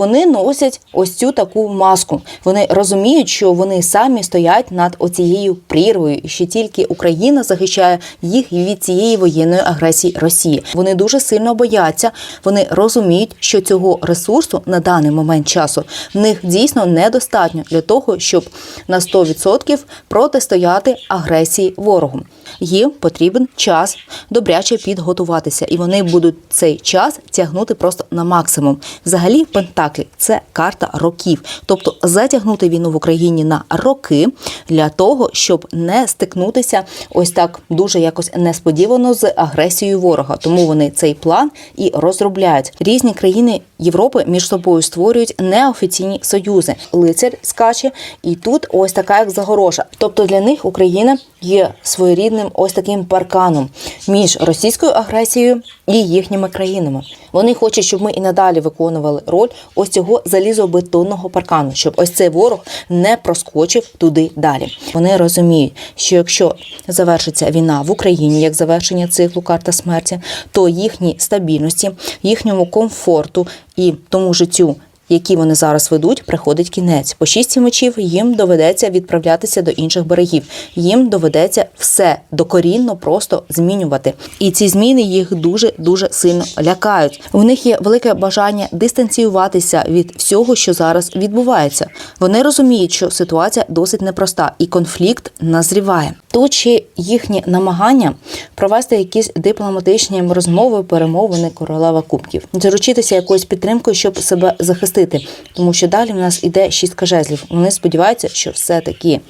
Вони носять ось цю таку маску. Вони розуміють, що вони самі стоять над оцією прірвою, і що тільки Україна захищає їх від цієї воєнної агресії Росії. Вони дуже сильно бояться. Вони розуміють, що цього ресурсу на даний момент часу в них дійсно недостатньо для того, щоб на 100% протистояти агресії ворогу. Їм потрібен час добряче підготуватися, і вони будуть цей час тягнути просто на максимум. Взагалі, Пентаклі це карта років, тобто затягнути війну в Україні на роки для того, щоб не стикнутися ось так дуже якось несподівано з агресією ворога. Тому вони цей план і розробляють. Різні країни Європи між собою створюють неофіційні союзи. Лицар скаче, і тут ось така як загорожа. Тобто для них Україна є своєрідним ось таким парканом між російською агресією і їхніми країнами. Вони хочуть, щоб ми і надалі виконували роль ось цього залізобетонного паркану, щоб ось цей ворог не проскочив туди далі. Вони розуміють, що якщо завершиться війна в Україні як завершення циклу карта смерті, то їхній стабільності, їхньому комфорту і тому життю. Які вони зараз ведуть, приходить кінець. По шісті мечів їм доведеться відправлятися до інших берегів. Їм доведеться все докорінно просто змінювати. І ці зміни їх дуже дуже сильно лякають. У них є велике бажання дистанціюватися від всього, що зараз відбувається. Вони розуміють, що ситуація досить непроста, і конфлікт назріває. Тут чи їхні намагання провести якісь дипломатичні розмови, перемовини королева кубків, заручитися якоюсь підтримкою, щоб себе захистити, тому що далі в нас іде шістка жезлів. Вони сподіваються, що все таки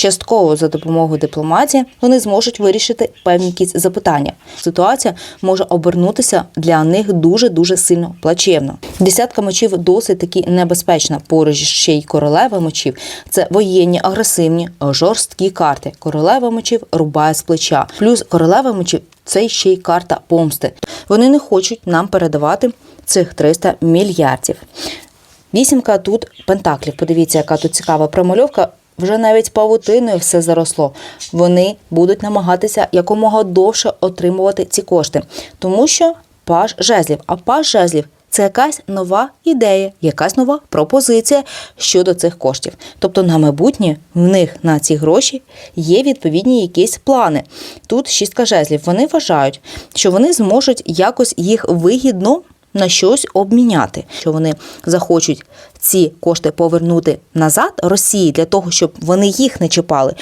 частково за допомогою дипломатії вони зможуть вирішити певні якісь запитання. Ситуація може обернутися для них дуже дуже сильно плачевно. Десятка мечів досить таки небезпечна. Поруч ще й королева мечів. Це воєнні, агресивні, жорсткі карти. Королева мечів рубає з плеча. Плюс королева мечів це ще й карта помсти. Вони не хочуть нам передавати цих 300 мільярдів. Вісімка тут пентаклів. Подивіться, яка тут цікава промальовка. Вже навіть павутиною все заросло. Вони будуть намагатися якомога довше отримувати ці кошти, тому що паж жезлів. А паж жезлів це якась нова ідея, якась нова пропозиція щодо цих коштів. Тобто на майбутнє в них на ці гроші є відповідні якісь плани. Тут шістка жезлів. Вони вважають, що вони зможуть якось їх вигідно на щось обміняти, що вони захочуть ці кошти повернути назад Росії для того, щоб вони їх не чіпали.